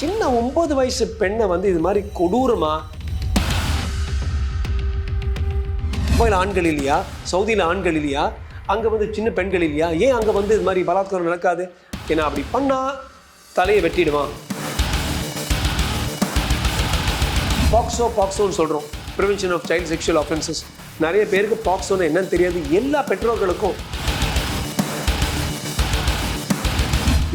சின்ன ஒன்பது வயசு பெண்ணை வந்து இது மாதிரி கொடூரமா? துபாயில் ஆண்கள் இல்லையா? சவுதியில் ஆண்கள் இல்லையா? அங்கே வந்து சின்ன பெண்கள் இல்லையா? ஏன் அங்கே வந்து இது மாதிரி பலாத்காரம் நடக்காது? ஏன்னா அப்படி பண்ணால் தலையை வெட்டிடுவான் பாக்ஸோ பாக்ஸோன்னு சொல்கிறோம் prevention of child sexual offences நிறைய பேருக்கு பாக்ஸோன்னு என்னன்னு தெரியாது. எல்லா பெற்றோர்களுக்கும்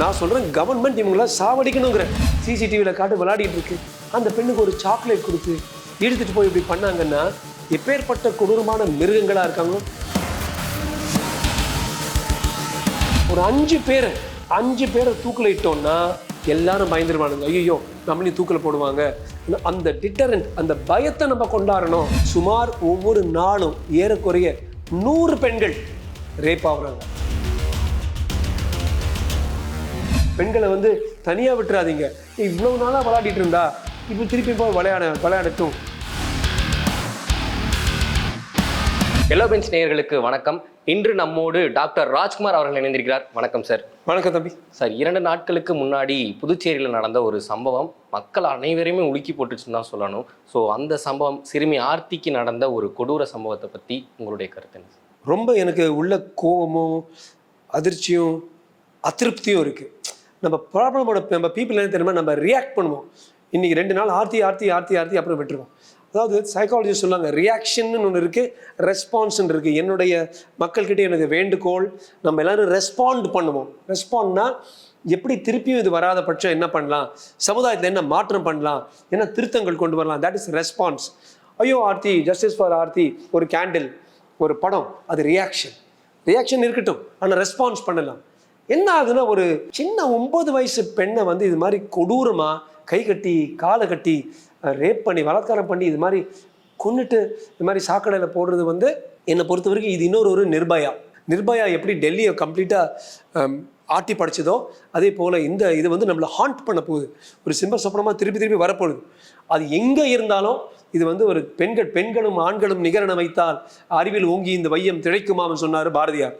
நான் சொல்கிறேன் கவர்மெண்ட் இவங்கள சாவடிக்கணுங்கிற. சிசிடிவியில் காட்டு விளையாடிட்டு இருக்கு. அந்த பெண்ணுக்கு ஒரு சாக்லேட் கொடுத்து இழுத்துட்டு போய் இப்படி பண்ணாங்கன்னா எப்பேற்பட்ட கொடூரமான மிருகங்களாக இருக்காங்களோ ஒரு அஞ்சு பேர் அஞ்சு பேரை தூக்கில் இட்டோம்னா எல்லாரும் பயந்துருவானுங்க. ஐயோ நம்மளையும் தூக்கில் போடுவாங்க. அந்த டிட்டரண்ட் அந்த பயத்தை நம்ம கொண்டாடணும். சுமார் ஒவ்வொரு நாளும் ஏறக்குறைய நூறு பெண்கள் ரேப் ஆகுறாங்க. பெண்களை வந்து தனியாக விட்டுறாதீங்க. இவ்வளவு நாளாக விளையாடிட்டு இருந்தா இப்போ திருப்பி போய் விளையாட விளையாடட்டும். எல்லோ பெஞ்ச் நேயர்களுக்கு வணக்கம். இன்று நம்மோடு டாக்டர் ராஜ்குமார் அவர்கள் இணைந்திருக்கிறார். வணக்கம் சார் வணக்கம் தம்பி. சார் இரண்டு நாட்களுக்கு முன்னாடி புதுச்சேரியில் நடந்த ஒரு சம்பவம் மக்கள் அனைவரையுமே உலுக்கி போட்டுச்சுன்னு தான் சொல்லணும். ஸோ அந்த சம்பவம் சிறுமி ஆர்த்திக்கு நடந்த ஒரு கொடூர சம்பவத்தை பற்றி உங்களுடைய கருத்து? ரொம்ப எனக்கு உள்ள கோபமும் அதிர்ச்சியும் அதிருப்தியும் இருக்கு. நம்ம ப்ராப்ளமோட நம்ம பீப்புள் என்ன தெரியுமா? நம்ம ரியாக்ட் பண்ணுவோம். இன்னைக்கு ரெண்டு நாள் ஆர்த்தி ஆர்த்தி ஆர்த்தி ஆர்த்தி அப்புறம் விட்டுருவோம். அதாவது சைக்காலஜி சொல்லுவாங்க ரியாக்ஷன் ஒன்று இருக்குது ரெஸ்பான்ஸ்ன்னு இருக்குது என்னுடைய மக்கள்கிட்ட எனக்கு வேண்டுகோள் நம்ம எல்லாரும் ரெஸ்பாண்ட் பண்ணுவோம். ரெஸ்பாண்ட்னா எப்படி திருப்பியும் இது வராத பட்சம் என்ன பண்ணலாம்? சமுதாயத்தில் என்ன மாற்றம் பண்ணலாம்? என்ன திருத்தங்கள் கொண்டு வரலாம்? தட் இஸ் ரெஸ்பான்ஸ் ஐயோ ஆர்த்தி ஜஸ்டிஸ் ஃபார் ஆர்த்தி ஒரு கேண்டில் ஒரு படம் அது ரியாக்ஷன் ரியாக்ஷன் இருக்கட்டும் ஆனால் ரெஸ்பான்ஸ் பண்ணலாம். என்ன ஆகுதுன்னா ஒரு சின்ன ஒன்பது வயசு பெண்ணை வந்து இது மாதிரி கொடூரமாக கை கட்டி காலை கட்டி ரேப் பண்ணி பலாத்காரம் பண்ணி இது மாதிரி கொன்னுட்டு இது மாதிரி சாக்கடையில் போடுறது வந்து என்னை பொறுத்த வரைக்கும் இது இன்னொரு ஒரு நிர்பயா. நிர்பயா எப்படி டெல்லியை கம்ப்ளீட்டாக ஆட்டி படைச்சதோ அதே போல் இந்த இது வந்து நம்மளை ஹாண்ட் பண்ண போகுது. ஒரு சிம்ப சொப்பனமாக திருப்பி திருப்பி வரப்போகுது. அது எங்கே இருந்தாலும் இது வந்து ஒரு பெண்கள் பெண்களும் ஆண்களும் நிகரென வைத்தால் அறிவில் ஓங்கி இந்த வையம் திளைக்குமான்னு சொன்னார் பாரதியார்.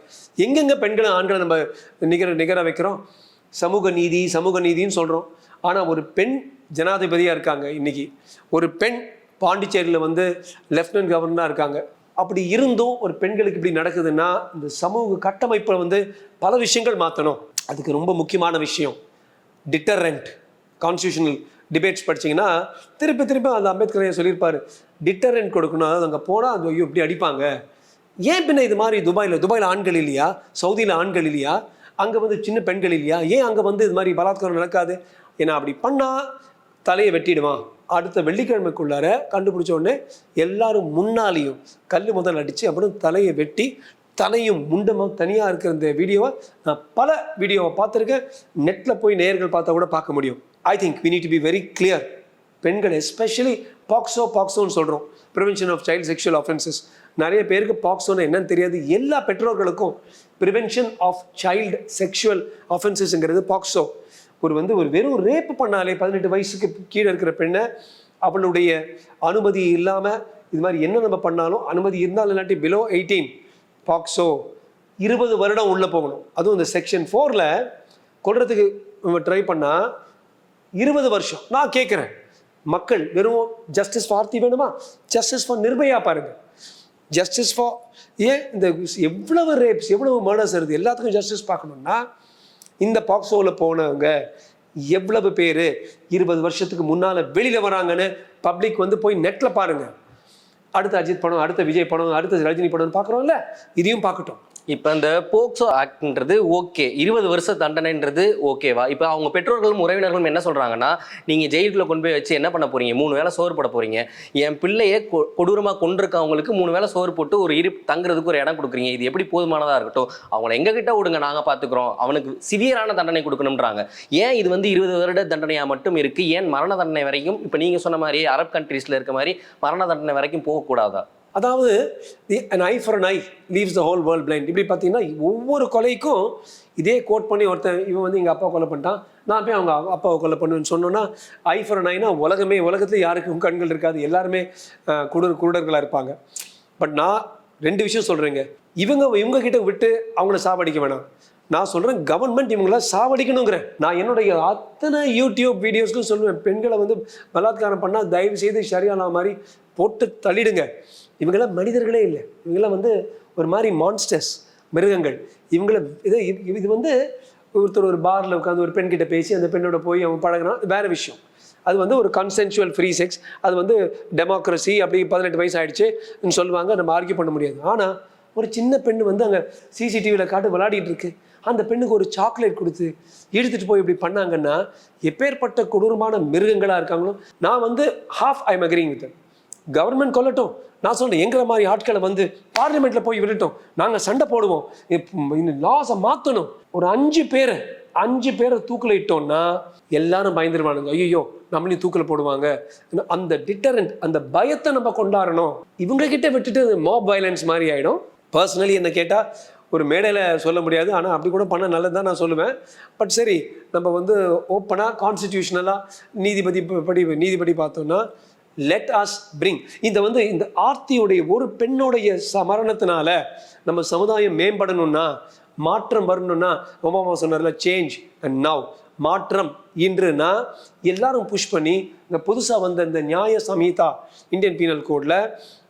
எங்கெங்கே பெண்களும் ஆண்களை நம்ம நிகர நிகர வைக்கிறோம்? சமூக நீதி சமூக நீதின்னு சொல்கிறோம் ஆனால் ஒரு பெண் ஜனாதிபதியாக இருக்காங்க இன்னைக்கு. ஒரு பெண் பாண்டிச்சேரியில் வந்து லெஃப்டினன்ட் கவர்னராக இருக்காங்க. அப்படி இருந்தும் ஒரு பெண்களுக்கு இப்படி நடக்குதுன்னா இந்த சமூக கட்டமைப்பை வந்து பல விஷயங்கள் மாற்றணும் அதுக்கு ரொம்ப முக்கியமான விஷயம். டிட்டரண்ட் கான்ஸ்டியூஷனல் டிபேட்ஸ் படிச்சீங்கன்னா திருப்பி திருப்பி அந்த அம்பேத்கரையை சொல்லியிருப்பார். டிட்டரண்ட் கொடுக்கணும் அதாவது அங்கே போனால் அது ஐயோ இப்படி அடிப்பாங்க. ஏன் பின்ன இது மாதிரி துபாயில் துபாயில் ஆண்கள் இல்லையா? சவுதியில் ஆண்கள் இல்லையா? அங்கே வந்து சின்ன பெண்கள் இல்லையா? ஏன் அங்கே வந்து இது மாதிரி பலாத்காரம் நடக்காது? ஏன்னா அப்படி பண்ணால் தலையை வெட்டிடுவான். அடுத்த வெள்ளிக்கிழமைக்குள்ளார கண்டுபிடிச்ச உடனே எல்லாரும் முன்னாலேயும் கல் முதல் அடித்து அப்புறம் தலையை வெட்டி தலையும் முண்டமும் தனியாக இருக்கிற இந்த வீடியோவை நான் பல வீடியோவை பார்த்துருக்கேன். நெட்டில் போய் நேயர்கள் பார்த்தா கூட பார்க்க முடியும். I think we need to be very clear பெண்கள் எஸ்பெஷலி பாக்ஸோ பாக்ஸோன்னு சொல்கிறோம் prevention of child sexual offences நிறைய பேருக்கு பாக்ஸோன்னு என்னன்னு தெரியாது. எல்லா பெற்றோர்களுக்கும் ப்ரிவென்ஷன் ஆஃப் சைல்டு செக்ஷுவல் ஆஃபென்சஸ்ங்கிறது பாக்ஸோ ஒரு வந்து ஒரு வெறும் ரேப் பண்ணாலே பதினெட்டு வயசுக்கு கீழே இருக்கிற பெண்ணை அவளுடைய அனுமதி இல்லாமல் இது மாதிரி என்ன நம்ம பண்ணாலும் அனுமதி இருந்தாலும் இல்லாட்டி பிலோ எயிட்டீன் பாக்ஸோ இருபது வருடம் உள்ளே போகணும். அதுவும் இந்த செக்ஷன் ஃபோரில் கொள்றதுக்கு ட்ரை பண்ணால் இருபது வருஷம். நான் கேட்குறேன் மக்கள் வெறும் ஜஸ்டிஸ் ஃபார் ஆர்த்தி வேணுமா? ஜஸ்டிஸ் ஃபார் நிர்பயா பாருங்கள் ஜஸ்டிஸ் ஃபார் ஏன் இந்த எவ்வளவு ரேப்ஸ் எவ்வளவு மர்டர்ஸ் வருது? எல்லாத்துக்கும் ஜஸ்டிஸ் பார்க்கணுன்னா இந்த பாக்ஸோவில் போனவங்க எவ்வளவு பேர்? இருபது வருஷத்துக்கு முன்னால் வெளியில் வராங்கன்னு பப்ளிக் வந்து போய் நெட்டில் பாருங்க. அடுத்த அஜித் படம் அடுத்த விஜய் படம் அடுத்த ரஜினி படம்னு பார்க்குறோம்ல இதையும் பார்க்கட்டும் இப்போ இந்த போக்சோ ஆக்ட்ன்றது ஓகே. இருபது வருஷ தண்டனைன்றது ஓகேவா? இப்போ அவங்க பெற்றோர்களும் உறவினர்களும் என்ன சொல்கிறாங்கன்னா நீங்கள் ஜெயிலுக்குள்ள கொண்டு போய் வச்சு என்ன பண்ண போறீங்க? மூணு வேளை சோறு போட போறீங்க. என் பிள்ளையை கொ- கொண்டிருக்கவங்களுக்கு மூணு வேளை சோறு போட்டு ஒரு இரு தங்குறதுக்கு ஒரு இடம் கொடுக்குறீங்க. இது எப்படி போதுமானதாக இருக்கட்டும்? அவங்கள எங்ககிட்ட விடுங்க நாங்கள் பார்த்துக்குறோம் அவனுக்கு சிவியரான தண்டனை கொடுக்கணும்ன்றாங்க. ஏன் இது வந்து இருபது வருட தண்டனையாக மட்டும் இருக்குது ஏன் மரண தண்டனை வரைக்கும் இப்போ நீங்கள் சொன்ன மாதிரி அரப் கண்ட்ரீஸில் இருக்க மாதிரி மரண தண்டனை வரைக்கும் போகக்கூடாதா? அதாவது the an eye for an eye leaves the whole world blind இப்படி பார்த்தீங்கன்னா ஒவ்வொரு கொலைக்கும் இதே கோட் பண்ணி ஒருத்தன் இவன் வந்து எங்கள் அப்பா கொலை பண்ணிட்டான். நான் போய் அவங்க அப்பாவை கொலை பண்ணுவேன்னு சொன்னோன்னா ஐ ஃபார் அன் ஐனா உலகமே உலகத்தில் யாருக்கும் கண்கள் இருக்காது. எல்லாருமே குடு குருடர்களாக இருப்பாங்க. பட் நான் ரெண்டு விஷயம் சொல்கிறேங்க இவங்க இவங்க கிட்ட விட்டு அவங்கள சாவடிக்க வேணாம். நான் சொல்கிறேன் கவர்மெண்ட் இவங்கள சாவடிக்கணுங்கிறேன் நான் என்னுடைய அத்தனை யூடியூப் வீடியோஸ்க்கும் சொல்லுவேன் பெண்களை வந்து பலாத்காரம் பண்ணால் தயவு செய்து சரியான மாதிரி போட்டு தள்ளிடுங்க. இவங்கெல்லாம் மனிதர்களே இல்லை. இவங்கெல்லாம் வந்து ஒரு மாதிரி மான்ஸ்டர்ஸ் மிருகங்கள். இவங்கள இது இது- வந்து ஒருத்தர் ஒரு பாரில் உட்காந்து ஒரு பெண்கிட்ட பேசி அந்த பெண்ணோட போய் அவன் பழகுனா வேறு விஷயம். அது வந்து ஒரு கன்சென்சுவல் ஃப்ரீ செக்ஸ் அது வந்து டெமோக்ரஸி அப்படி பதினெட்டு வயசு ஆயிடுச்சுன்னு சொல்லுவாங்க. நம்ம ஆர்கியூ பண்ண முடியாது. ஆனால் ஒரு சின்ன பெண் வந்து அங்கே சிசிடிவியில் காட்டு விளையாடிட்டு இருக்கு. அந்த பெண்ணுக்கு ஒரு சாக்லேட் கொடுத்து இழுத்துட்டு போய் இப்படி பண்ணாங்கன்னா எப்பேற்பட்ட கொடூரமான மிருகங்களாக இருக்காங்களோ? நான் வந்து half I agreeing with government கொல்லட்டும். நான் சொன்னேன் எங்களை மாதிரி ஆட்களை வந்து பார்லிமெண்ட்டில் போய் விடட்டும். நாங்கள் சண்டை போடுவோம். லாஸை மாற்றணும் ஒரு அஞ்சு பேரை அஞ்சு பேரை தூக்கில் இட்டோம்னா எல்லாரும் பயந்துருவானுங்க. ஐயோ நம்மளையும் தூக்கில் போடுவாங்க. அந்த டிட்டரண்ட் அந்த பயத்தை நம்ம கொண்டாடணும். இவங்க கிட்ட விட்டுட்டு மோப் வயலன்ஸ் மாதிரி ஆகிடும் பர்சனலி என்ன கேட்டால் ஒரு மேடையில் சொல்ல முடியாது. ஆனால் அப்படி கூட பண்ண நல்லது தான் நான் சொல்லுவேன். பட் சரி நம்ம வந்து ஓப்பனாக கான்ஸ்டிடியூஷனலாக நீதிபதி ப- படி நீதிபதி பார்த்தோம்னா லெட் அஸ் பிரிங் இந்த வந்து இந்த ஆர்த்தியுடைய ஒரு பெண்ணுடைய சமரணத்தினால நம்ம சமுதாயம் மேம்படணும்னா மாற்றம் வரணும்னா ஒபாமா சொன்னார்ல சேஞ்ச் அண்ட் நவ் மாற்றம். இன்றுனா எல்லாரும் புஷ் பண்ணி இந்த புதுசாக வந்த இந்த நியாய சமீதா இந்தியன் பீனல் கோடில்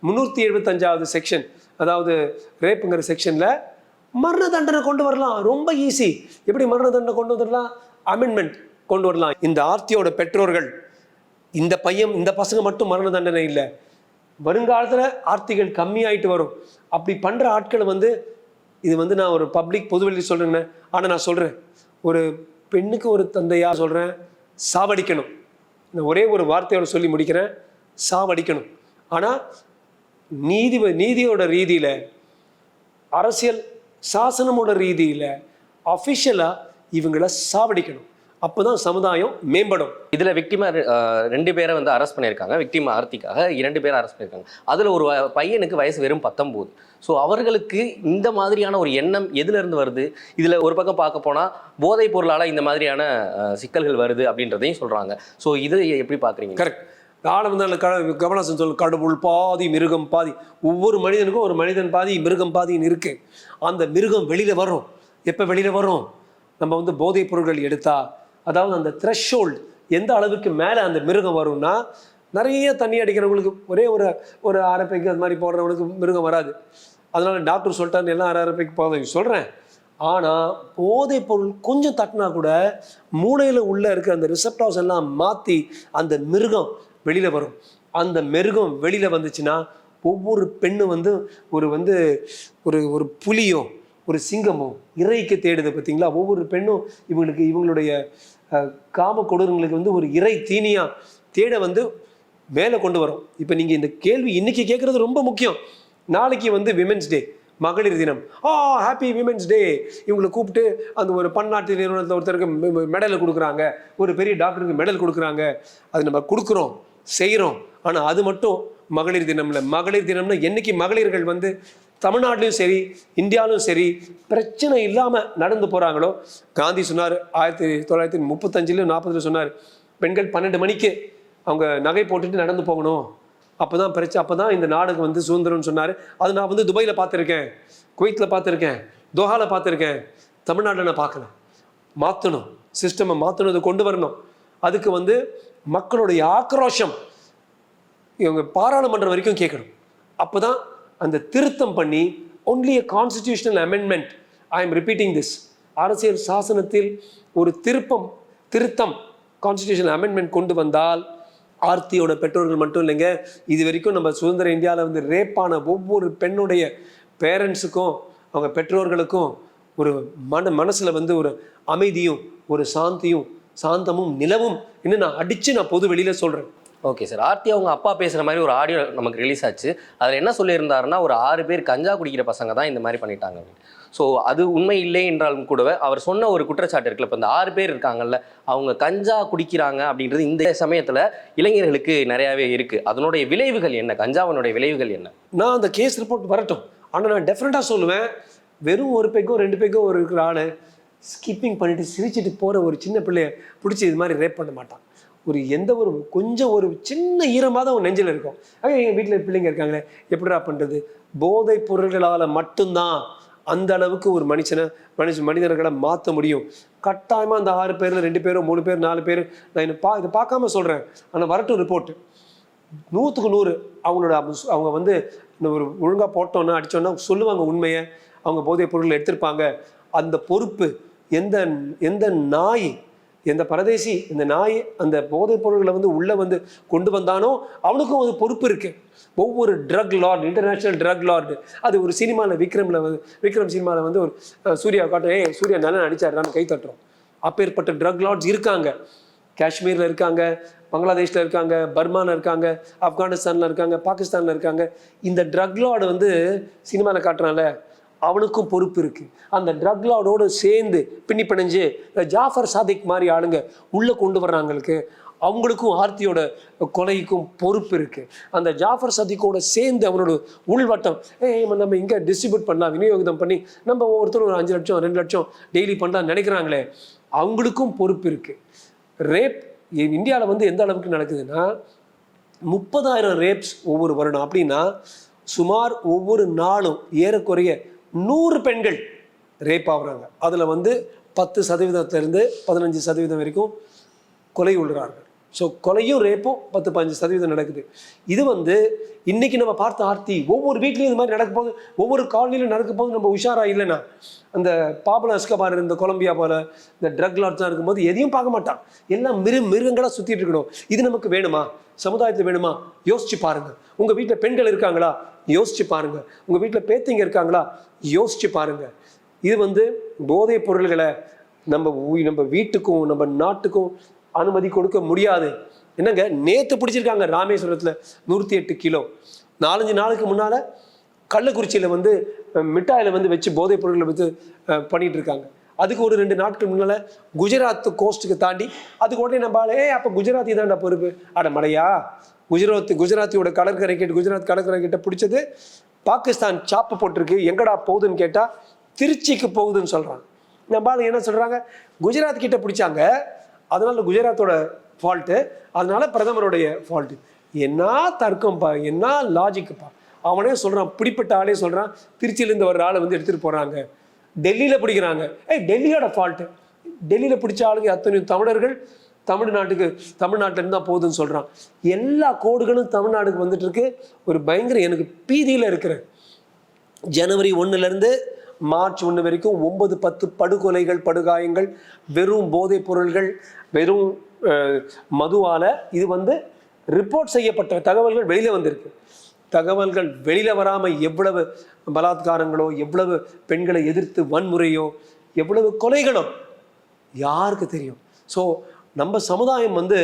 முந்நூற்றி எழுபத்தஞ்சாவது செக்ஷன் அதாவது ரேப்புங்கிற செக்ஷனில் மரண தண்டனை கொண்டு வரலாம். ரொம்ப ஈஸி எப்படி மரண தண்டனை கொண்டு வந்துடலாம்? அமெண்ட்மெண்ட் கொண்டு வரலாம். இந்த ஆர்த்தியோட பெற்றோர்கள் இந்த பையன் இந்த பசங்க மட்டும் மரண தண்டனை இல்லை. வருங்காலத்தில் ஆர்த்திகள் கம்மியாயிட்டு வரும். அப்படி பண்ணுற ஆட்களை வந்து இது வந்து நான் ஒரு பப்ளிக் பொதுவெளி சொல்கிறேங்கண்ணே ஆனால் நான் சொல்கிறேன் ஒரு பெண்ணுக்கு ஒரு தந்தையாக சொல்கிறேன் சாவடிக்கணும். நான் ஒரே ஒரு வார்த்தையோட சொல்லி முடிக்கிறேன். சாவடிக்கணும். ஆனால் நீதி நீதியோட ரீதியில் அரசியல் சாசனமோட ரீதியில் அஃபிஷியலாக இவங்கள சாவடிக்கணும். அப்போ தான் சமுதாயம் மேம்படும். இதுல விக்டிமா ரெண்டு பேரை வந்து அரெஸ்ட் பண்ணியிருக்காங்க. விக்டிம் ஆர்த்திக்காக இரண்டு பேரை அரெஸ்ட் பண்ணியிருக்காங்க. அதுல ஒரு பையனுக்கு வயசு வெறும் பத்தொம்போது ஸோ அவர்களுக்கு இந்த மாதிரியான ஒரு எண்ணம் எதுல இருந்து வருது? இதுல ஒரு பக்கம் பார்க்க போனா போதைப் பொருளால இந்த மாதிரியான சிக்கல்கள் வருது அப்படின்றதையும் சொல்றாங்க. ஸோ இதை எப்படி பாக்குறீங்க கரெக்ட் ஆழம் தான் க கமலாசன் சொல் கடவுள் பாதி மிருகம் பாதி. ஒவ்வொரு மனிதனுக்கும் ஒரு மனிதன் பாதி மிருகம் பாதின்னு இருக்கு. அந்த மிருகம் வெளியில் வரும். எப்போ வெளியில் வரும்? நம்ம வந்து போதைப் பொருட்கள் எடுத்தால் அதாவது அந்த த்ரெஷ்ஹோல்டு எந்த அளவுக்கு மேலே அந்த மிருகம் வரும்னா நிறைய தண்ணி அடிக்கிறவங்களுக்கு ஒரே ஒரு ஒரு அரப்பைக்கு அது மாதிரி போடுறவங்களுக்கு மிருகம் வராது. அதனால் டாக்டர் சொல்லிட்டாருன்னு எல்லாம் அரை அரைப்பைக்கு போதும் சொல்கிறேன் ஆனால் போதைப் பொருள் கொஞ்சம் தட்டினா கூட மூளையில் உள்ளே இருக்க அந்த ரிசப்டாஸ் எல்லாம் மாற்றி அந்த மிருகம் வெளியில் வரும். அந்த மிருகம் வெளியில் வந்துச்சுன்னா ஒவ்வொரு பெண்ணும் வந்து ஒரு வந்து ஒரு ஒரு புலியோ ஒரு சிங்கமோ இறைக்கு தேடுது பார்த்தீங்களா ஒவ்வொரு பெண்ணும் இவங்களுக்கு இவங்களுடைய காம கொடூரங்களுக்கு வந்து ஒரு இறை தீனியா தேட வந்து மேலே கொண்டு வரும். இப்போ நீங்கள் இந்த கேள்வி இன்னைக்கு கேட்குறது ரொம்ப முக்கியம். நாளைக்கு வந்து விமென்ஸ் டே மகளிர் தினம். ஆ ஹாப்பி விமென்ஸ் டே இவங்களை கூப்பிட்டு அந்த ஒரு பன்னாட்டு நிறுவனத்தில் ஒருத்தருக்கு மெடலை கொடுக்குறாங்க. ஒரு பெரிய டாக்டருக்கு மெடல் கொடுக்குறாங்க. அது நம்ம கொடுக்குறோம். செய்கிறோம். ஆனால் அது மட்டும் மகளிர் தினமில் மகளிர் தினம்னா என்னைக்கு மகளிர்கள் வந்து தமிழ்நாட்டிலும் சரி இந்தியாவிலும் சரி பிரச்சனை இல்லாமல் நடந்து போகிறாங்களோ காந்தி சொன்னார் ஆயிரத்தி தொள்ளாயிரத்தி முப்பத்தஞ்சிலும் நாற்பதுல சொன்னார் பெண்கள் பன்னெண்டு மணிக்கு அவங்க நகை போட்டுட்டு நடந்து போகணும். அப்போ தான் பிரச்சனை அப்போ தான் இந்த நாடுக்கு வந்து சுதந்திரம்னு சொன்னார். அது நான் வந்து துபாயில் பார்த்துருக்கேன். குவைத்தில் பார்த்துருக்கேன். தோஹாவில் பார்த்துருக்கேன். தமிழ்நாட்டில் நான் பார்க்கல. மாற்றணும் சிஸ்டமை மாற்றணும் இதை கொண்டு வரணும். அதுக்கு வந்து மக்களுடைய ஆக்ரோஷம் இவங்க பாராளுமன்றம் வரைக்கும் கேட்கணும். அப்போ தான் அந்த திருத்தம் பண்ணி only a constitutional amendment I am repeating this அரசியல் சாசனத்தில் ஒரு திருப்பம் திருத்தம் கான்ஸ்டிடியூஷனல் அமெண்ட்மெண்ட் கொண்டு வந்தால் ஆர்த்தியோட பெற்றோர்கள் மட்டும் இல்லைங்க இது வரைக்கும் நம்ம சுதந்திர இந்தியாவில் வந்து ரேப்பான ஒவ்வொரு பெண்ணுடைய பேரண்ட்ஸுக்கும் அவங்க பெற்றோர்களுக்கும் ஒரு மன மனசில் வந்து ஒரு அமைதியும் ஒரு சாந்தியும் சாந்தமும் நிலவும். இன்னும் நான் அடித்து நான் பொது வெளியில் சொல்கிறேன் ஓகே சார் ஆர்த்தி அவங்க அப்பா பேசுகிற மாதிரி ஒரு ஆடியோ நமக்கு ரிலீஸ் ஆச்சு. அதில் என்ன சொல்லியிருந்தாருன்னா ஒரு ஆறு பேர் கஞ்சா குடிக்கிற பசங்க தான் இந்த மாதிரி பண்ணிட்டாங்க. ஸோ அது உண்மை இல்லை என்றாலும் கூடவே அவர் சொன்ன ஒரு குற்றச்சாட்டு இருக்குல்ல இப்போ இந்த ஆறு பேர் இருக்காங்கல்ல அவங்க கஞ்சா குடிக்கிறாங்க அப்படின்றது இந்த சமயத்தில் இளைஞர்களுக்கு நிறையாவே இருக்குது அதனுடைய விளைவுகள் என்ன? கஞ்சாவினுடைய விளைவுகள் என்ன? நான் அந்த கேஸ் ரிப்போர்ட் வரட்டும். ஆனால் நான் டெஃபினட்டாக சொல்லுவேன் வெறும் ஒரு பெக்கோ ரெண்டு பெக்கோ ஒரு இருக்கிற ஆள் ஸ்கிப்பிங் பண்ணிட்டு சிரிச்சிட்டு போகிற ஒரு சின்ன பிள்ளைய பிடிச்சி இது மாதிரி ரேப் பண்ண மாட்டான். ஒரு எந்த ஒரு கொஞ்சம் ஒரு சின்ன ஈரமாக தான் ஒரு நெஞ்சில் இருக்கும். ஐயோ எங்கள் வீட்டில் பிள்ளைங்க இருக்காங்களே எப்படிடா பண்ணுறது போதைப் பொருள்களால் மட்டும்தான் அந்த அளவுக்கு ஒரு மனுஷனை மனுஷ மனிதர்களை மாற்ற முடியும். கட்டாயமாக அந்த ஆறு பேரில் ரெண்டு பேரும் மூணு பேர் நாலு பேர் நான் என்ன பா இதை பார்க்காம சொல்கிறேன் ஆனால் வரட்டும் ரிப்போர்ட்டு நூற்றுக்கு நூறு அவங்களோட அவங்க- அவங்க வந்து இந்த ஒரு ஒழுங்காக போட்டோன்னா அடித்தோன்னா சொல்லுவாங்க உண்மையை. அவங்க போதைப் பொருட்களை எடுத்திருப்பாங்க. அந்த பொறுப்பு எந்த எந்த நாய் எந்த பரதேசி இந்த நாய் அந்த போதைப் பொருட்களை வந்து உள்ளே வந்து கொண்டு வந்தானோ அவனுக்கும் ஒரு பொறுப்பு இருக்கு. ஒவ்வொரு drug lord international drug lord அது ஒரு சினிமாவில் விக்ரமில் வந்து விக்ரம் சினிமாவில் வந்து ஒரு சூர்யா காட்டும் ஏ சூர்யா நல்லா நடிச்சாருன்னு கை தட்டுறோம். அப்பேற்பட்ட ட்ரக் லார்ட்ஸ் இருக்காங்க. காஷ்மீரில் இருக்காங்க பங்களாதேஷில் இருக்காங்க பர்மாவில் இருக்காங்க ஆப்கானிஸ்தானில் இருக்காங்க பாகிஸ்தானில் இருக்காங்க. இந்த ட்ரக் லார்டு வந்து சினிமாவில் காட்டுறான்ல அவனுக்கும் பொறுப்பு இருக்குது அந்த ட்ரக் லார்டோடு சேர்ந்து பின்னி பிணைஞ்சு ஜாஃபர் சாதிக் மாதிரி ஆளுங்க உள்ளே கொண்டு வர்றாங்களுக்கு அவங்களுக்கும் ஆர்த்தியோட கொலைக்கும் பொறுப்பு இருக்குது அந்த ஜாஃபர் சதிக்கோட சேர்ந்து அவனோட உள்வட்டம் ஏ நம்ம இங்கே டிஸ்ட்ரிபியூட் பண்ணலாம் விநியோகிதம் பண்ணி நம்ம ஒவ்வொருத்தரும் ஒரு அஞ்சு லட்சம் ரெண்டு லட்சம் டெய்லி பண்ணலாம் நினைக்கிறாங்களே அவங்களுக்கும் பொறுப்பு இருக்குது ரேப் இந்தியாவில் வந்து எந்த அளவுக்கு நடக்குதுன்னா முப்பதாயிரம் ரேப்ஸ் ஒவ்வொரு வருடம். அப்படின்னா சுமார் ஒவ்வொரு நாளும் ஏறக்குறைய நூறு பெண்கள் ரேப் ஆகுறாங்க. அதில் வந்து பத்து சதவீதத்திலிருந்து பதினஞ்சு சதவீதம் வரைக்கும் கொலை உள்ளார்கள். ஸோ கொலையும் ரேப்பும் பத்து பதினஞ்சு சதவீதம் நடக்குது. இது வந்து இன்னைக்கு நம்ம பார்த்த ஆர்த்தி ஒவ்வொரு வீட்லேயும் இது மாதிரி நடக்கும் போது ஒவ்வொரு காலனியிலும் நடக்கும் போது நம்ம உஷாரா இல்லைன்னா அந்த பாபுல அஸ்கபார் இந்த கொலம்பியா போல இந்த ட்ரக் லாட்ஸ்லாம் இருக்கும்போது எதையும் பார்க்க மாட்டான். எல்லாம் மிரு மிருகங்களாக சுற்றிட்டு இருக்கணும். இது நமக்கு வேணுமா? சமுதாயத்தில் வேணுமா? யோசிச்சு பாருங்க. உங்கள் வீட்டில் பெண்கள் இருக்காங்களா? யோசிச்சு பாருங்க. உங்கள் வீட்டில் பேத்திங்க இருக்காங்களா? யோசிச்சு பாருங்க. இது வந்து போதைப் பொருள்களை நம்ம நம்ம வீட்டுக்கும் நம்ம நாட்டுக்கும் அனுமதி கொடுக்க முடியாது. என்னங்க? நேற்று பிடிச்சிருக்காங்க ராமேஸ்வரத்தில் நூற்றி எட்டு கிலோ. நாலஞ்சு நாளுக்கு முன்னால் கள்ளக்குறிச்சியில் வந்து மிட்டாயில் வந்து வச்சு போதைப் பொருட்களை வச்சு பண்ணிகிட்டு இருக்காங்க அதுக்கு ஒரு ரெண்டு நாட்கள் முன்னால் குஜராத் கோஸ்ட்டுக்கு தாண்டி அதுக்கு உடனே நம்ம ஆளு, அப்போ குஜராத்தி தான்டா பொறுப்பு. அட மடையா. குஜராத் குஜராத்தியோட கடற்கரை கிட்ட குஜராத் கடற்கரை கிட்ட பிடிச்சது பாகிஸ்தான் சாப்பு போட்டிருக்கு. எங்கடா போகுதுன்னு கேட்டால் திருச்சிக்கு போகுதுன்னு சொல்கிறாங்க நம்ம ஆளு என்ன சொல்கிறாங்க குஜராத் கிட்ட பிடிச்சாங்க அதனால குஜராத்தோட ஃபால்ட்டு அதனால பிரதமருடைய ஃபால்ட்டு என்ன தர்க்கம்ப்பா என்ன லாஜிக்குப்பா அவனே சொல்கிறான் பிடிப்பட்ட ஆளே சொல்கிறான் திருச்சியிலேருந்து வர்ற ஆளை வந்து எடுத்துகிட்டு போகிறாங்க டெல்லியில் பிடிக்கிறாங்க. ஏய் டெல்லியோட ஃபால்ட்டு டெல்லியில் பிடிச்ச ஆளுங்க அத்தனை தமிழர்கள். தமிழ்நாட்டுக்கு தமிழ்நாட்டிலேருந்து தான் போகுதுன்னு சொல்கிறான் எல்லா கோடுகளும் தமிழ்நாடுக்கு வந்துட்டு இருக்கு. ஒரு பயங்கர எனக்கு பீதியில் இருக்கிறேன். ஜனவரி ஒன்றுலேருந்து மார்ச் ஒன்று வரைக்கும் ஒன்பது பத்து படுகொலைகள் படுகாயங்கள் வெறும் போதைப் பொருள்கள் வெறும் மதுவால் இது வந்து ரிப்போர்ட் செய்யப்பட்ட தகவல்கள் வெளியில் வந்திருக்கு. தகவல்கள் வெளியில் வராமல் எவ்வளவு பலாத்காரங்களோ எவ்வளவு பெண்களை எதிர்த்து வன்முறையோ எவ்வளவு கொலைகளோ யாருக்கு தெரியும்? ஸோ நம்ம சமுதாயம் வந்து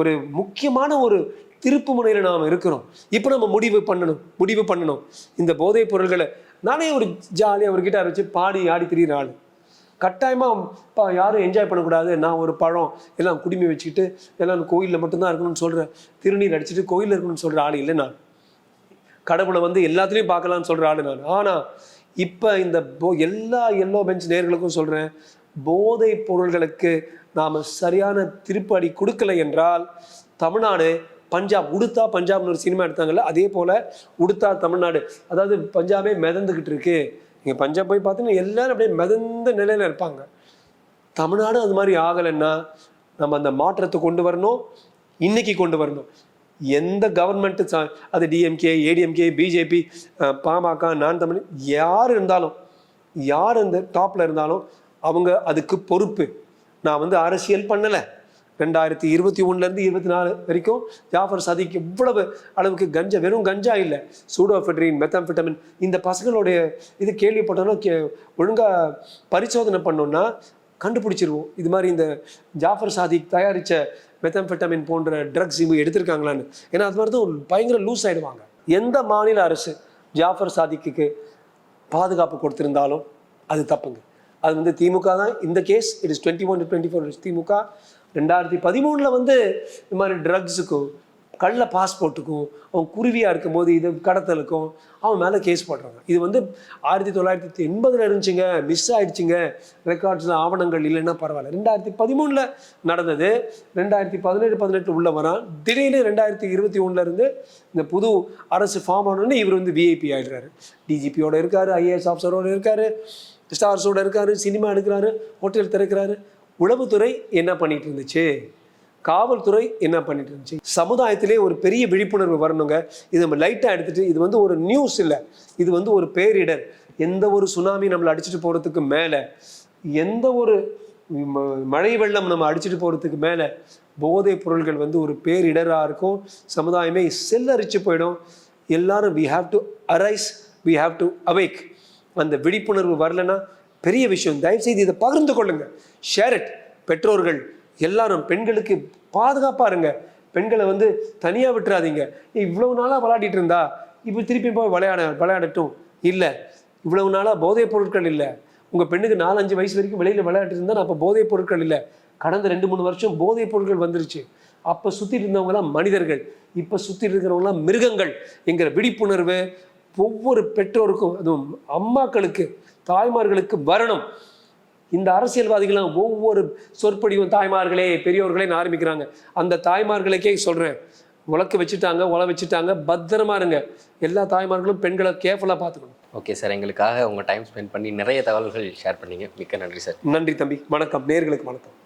ஒரு முக்கியமான ஒரு திருப்பு முனையில் நாம் இருக்கிறோம். இப்போ நம்ம முடிவு பண்ணணும் முடிவு பண்ணணும். இந்த போதைப் பொருள்களை நானே ஒரு ஜாலியாக ஒரு கிட்டார் வச்சு பாடி ஆடி திரியிற ஆள். கட்டாயமாக இப்போ யாரும் என்ஜாய் பண்ணக்கூடாது. நான் ஒரு பழம் எல்லாம் குடிமை வச்சுக்கிட்டு எல்லாம் கோயிலில் மட்டும்தான் இருக்கணும்னு சொல்கிறேன் திருநீர் அடிச்சுட்டு கோயிலில் இருக்கணும்னு சொல்கிற ஆள் இல்லை நான். கடவுளை வந்து எல்லாத்துலேயும் பார்க்கலாம்னு சொல்கிற ஆள் நான். ஆனால் இப்போ இந்த போ எல்லா எல்லோ பெஞ்ச் நேர்களுக்கும் சொல்கிறேன் போதைப் பொருள்களுக்கு நாம் சரியான திருப்படி கொடுக்கலை என்றால் தமிழ்நாடு பஞ்சாப் உடுத்தா பஞ்சாப்னு ஒரு சினிமா எடுத்தாங்கல்ல அதே போல் உடுத்தா தமிழ்நாடு. அதாவது பஞ்சாபே மிதந்துக்கிட்டு இருக்கு. நீங்கள் பஞ்சாப் போய் பார்த்தீங்கன்னா எல்லாரும் அப்படியே மிதந்த நிலையில் இருப்பாங்க. தமிழ்நாடு அது மாதிரி ஆகலைன்னா நம்ம அந்த மாற்றத்தை கொண்டு வரணும் இன்னைக்கு கொண்டு வரணும். எந்த கவர்மெண்ட்டு அது டிஎம்கே ஏடிஎம்கே பிஜேபி பாமக நான் தமிழ் யார் இருந்தாலும் யார் இந்த டாப்பில் இருந்தாலும் அவங்க அதுக்கு பொறுப்பு. நான் வந்து அரசியல் பண்ணலை. ரெண்டாயிரத்தி இருபத்தி ஒன்றுலேருந்து இருபத்தி நாலு வரைக்கும் ஜாஃபர் சதிக்கு இவ்வளவு அளவுக்கு கஞ்சா வெறும் கஞ்சா இல்லை. சூடோஃபெட்ரின் மெத்தாம்ஃபெட்டமின் இந்த பசங்களுடைய இது கேள்விப்பட்டோன்னா கே ஒழுங்காக பரிசோதனை பண்ணோம்னா கண்டுபிடிச்சிருவோம். இது மாதிரி இந்த ஜாஃபர் சாதிக் தயாரித்த மெத்தம்ஃபெட்டமின் போன்ற ட்ரக்ஸ் இவங்க எடுத்திருக்காங்களான்னு. ஏன்னா அது மாதிரி தான் பயங்கர லூஸ் ஆகிடுவாங்க எந்த மாநில அரசு ஜாஃபர் சாதிக்கு பாதுகாப்பு கொடுத்திருந்தாலும் அது தப்புங்க. அது வந்து திமுக தான். இந்த case it is twenty one twenty four DMK. ரெண்டாயிரத்தி பதிமூணில் வந்து இந்த மாதிரி ட்ரக்ஸுக்கும் கள்ள பாஸ்போர்ட்டுக்கும் அவன் குருவியாக இருக்கும்போது இது கடத்தலுக்கும் அவன் மேலே கேஸ் போடுறாங்க. இது வந்து ஆயிரத்தி தொள்ளாயிரத்தி எண்பதில் இருந்துச்சுங்க மிஸ் ஆயிடுச்சுங்க. ரெக்கார்ட்ஸில் ஆவணங்கள் இல்லைன்னா பரவாயில்ல. ரெண்டாயிரத்தி பதிமூணில் நடந்தது. ரெண்டாயிரத்தி பதினேழு பதினெட்டு உள்ள வரான். திடீர்னு ரெண்டாயிரத்தி இருபத்தி ஒன்றுலேருந்து இந்த புது அரசு ஃபார்ம் ஆனோடனே இவர் வந்து விஐபி ஆயிடுறாரு. டிஜிபியோட இருக்கார் ஐஏஎஸ் ஆஃபீஸரோடு இருக்கார் ஸ்டார்ஸோடு இருக்கார் சினிமா எடுக்கிறாரு ஹோட்டல் திறக்கிறாரு. உளவுத்துறை என்ன பண்ணிட்டு இருந்துச்சு காவல்துறை என்ன பண்ணிட்டு இருந்துச்சு சமுதாயத்திலே ஒரு பெரிய விழிப்புணர்வு வரணுங்க. இது நம்ம லைட்டாக எடுத்துட்டு இது வந்து ஒரு நியூஸ் இல்லை. இது வந்து ஒரு பேரிடர். எந்த ஒரு சுனாமி நம்மளை அடிச்சிட்டு போகிறதுக்கு மேலே எந்த ஒரு ம- மழை வெள்ளம் நம்ம அடிச்சிட்டு போகிறதுக்கு மேலே போதைப் பொருள்கள் வந்து ஒரு பேரிடராக இருக்கும். சமுதாயமே செல்லரிச்சு போயிடும். எல்லாரும் we have to arise we have to awake அந்த விழிப்புணர்வு வரலன்னா பெரிய விஷயம். தயவுசெய்து இதை பகிர்ந்து கொள்ளுங்க. ஷேர் இட் பெற்றோர்கள் எல்லாரும் பெண்களுக்கு பாதுகாப்பாக இருங்க. பெண்களை வந்து தனியாக விட்டுறாதீங்க. நீ இவ்வளவு நாளாக விளையாடிட்டு இருந்தா? இப்போ திருப்பி போய் விளையாட விளையாடட்டும். இல்லை. இவ்வளவு நாளாக போதைப் பொருட்கள் இல்லை. உங்கள் பெண்ணுக்கு நாலஞ்சு வயசு வரைக்கும் வெளியில் விளையாட்டு இருந்தால் அப்போ போதைப் பொருட்கள் இல்லை. கடந்த ரெண்டு மூணு வருஷம் போதைப் பொருட்கள் வந்துருச்சு. அப்போ சுற்றிட்டு இருந்தவங்களாம் மனிதர்கள். இப்போ சுற்றிட்டு இருக்கிறவங்களாம் மிருகங்கள். என்கிற விழிப்புணர்வு ஒவ்வொரு பெற்றோருக்கும் அதுவும் அம்மாக்களுக்கு தாய்மார்களுக்கு வரணும். இந்த அரசியல்வாதிகளாம் ஒவ்வொரு சொற்பொழிவும் தாய்மார்களே பெரியோர்களேன்னு ஆரம்பிக்கிறாங்க. அந்த தாய்மார்களுக்கே சொல்றேன். உலக்க வச்சுட்டாங்க உல வச்சுட்டாங்க பத்திரமா இருங்க. எல்லா தாய்மார்களும் பெண்களை கேர்ஃபுல்லாக பார்த்துக்கணும். ஓகே சார் எங்களுக்காக உங்கள் டைம் ஸ்பெண்ட் பண்ணி நிறைய தகவல்கள் ஷேர் பண்ணீங்க. மிக்க நன்றி சார் நன்றி தம்பி. வணக்கம். நேர்களுக்கு வணக்கம்.